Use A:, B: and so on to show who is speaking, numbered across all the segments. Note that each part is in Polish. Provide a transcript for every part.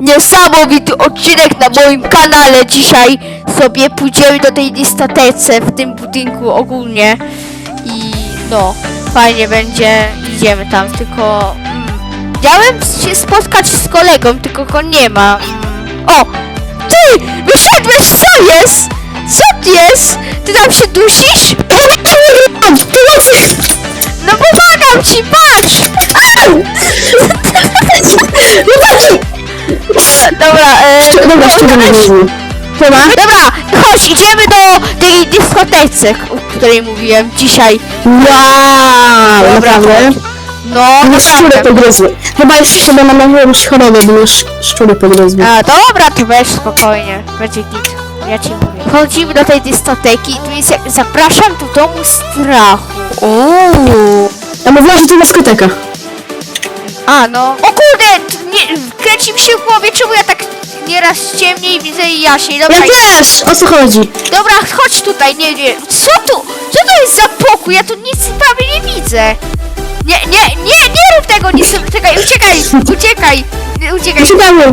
A: niesamowity odcinek na moim kanale. Dzisiaj sobie pójdziemy do tej dyskotece w tym budynku ogólnie. I no, fajnie będzie. Idziemy tam, tylko... Mm, miałem się spotkać z kolegą, tylko go nie ma. O! Ty! Wyszedłeś! Co jest? Co jest? Ty tam się dusisz? Dobra, e,
B: Dobra,
A: chodź.
B: mówiąc. Chyba?
A: Dobra, chodź, idziemy do tej dyskotece, o której mówiłem dzisiaj.
B: Wow, naprawdę?
A: No,
B: Mnie szczury
A: naprawdę.
B: pogryzły. Chyba już chyba namawiałem chorobę, bo mnie sz- szczury pogryzły.
A: A, dobra, to weź spokojnie, będzie git. Ja ci mówię. Wchodzimy do tej dyskoteki, tu jest, jak- zapraszam do domu strachu. Uuu.
B: Ja mówiła, że to dyskoteka.
A: A, no. O kręci mi się w głowie, czemu ja tak nieraz ciemniej widzę i jaśniej. Dobra,
B: Ja też! O co chodzi?
A: dobra, chodź tutaj, nie, nie. Co tu? Co to jest za pokój? Ja tu nic prawie nie widzę. Nie, nie, nie, nie rób tego, nie czekaj, uciekaj, uciekaj, nie, uciekaj.
B: Uciekamy!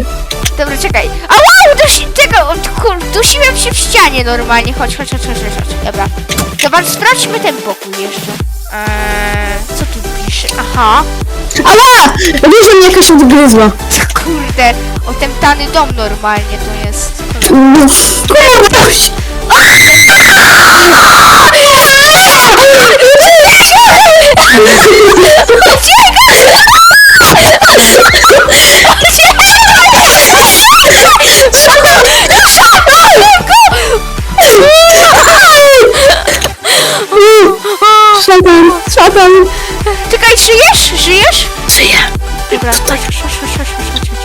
A: Dobra, czekaj. Ała, udusi, tego, kur, dusiłem się w ścianie normalnie. Chodź, chodź, chodź, chodź, chodź, chodź. Dobra. Zobacz, sprawdźmy ten pokój jeszcze. Eee, co tu pisze? Aha.
B: Ała! Wiesz, że mnie jakaś odgryzła.
A: Kurde, otęptany dom normalnie to jest.
B: Kurde! Szatan, szatan!
A: Czekaj, żyjesz? Żyjesz?
B: Żyję!
A: Dobra, chodź, chodź, chodź, chodź, chodź, chodź, chodź.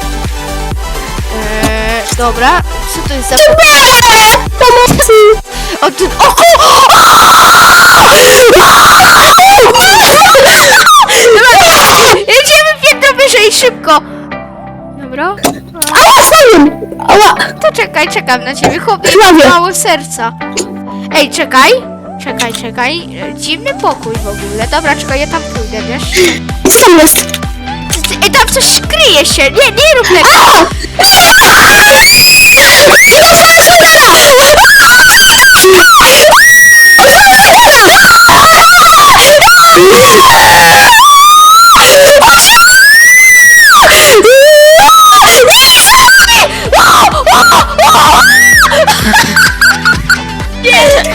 A: Eee, dobra, co to jest za...
B: Pomocy!
A: O, ty... O, o, Dobra, jedziemy piętro wyżej, szybko! Dobra.
B: Ała, spadłem! Ała!
A: To czekaj, czekam na ciebie, chłopie, mało serca. Ej, czekaj, Czekaj, czekaj. Dziwny pokój w ogóle. Dobra, czekaj, ja tam pójdę, wiesz?
B: Sam jest.
A: Ej, tam coś kryje się. Nie, nie rób lepiej. Nie!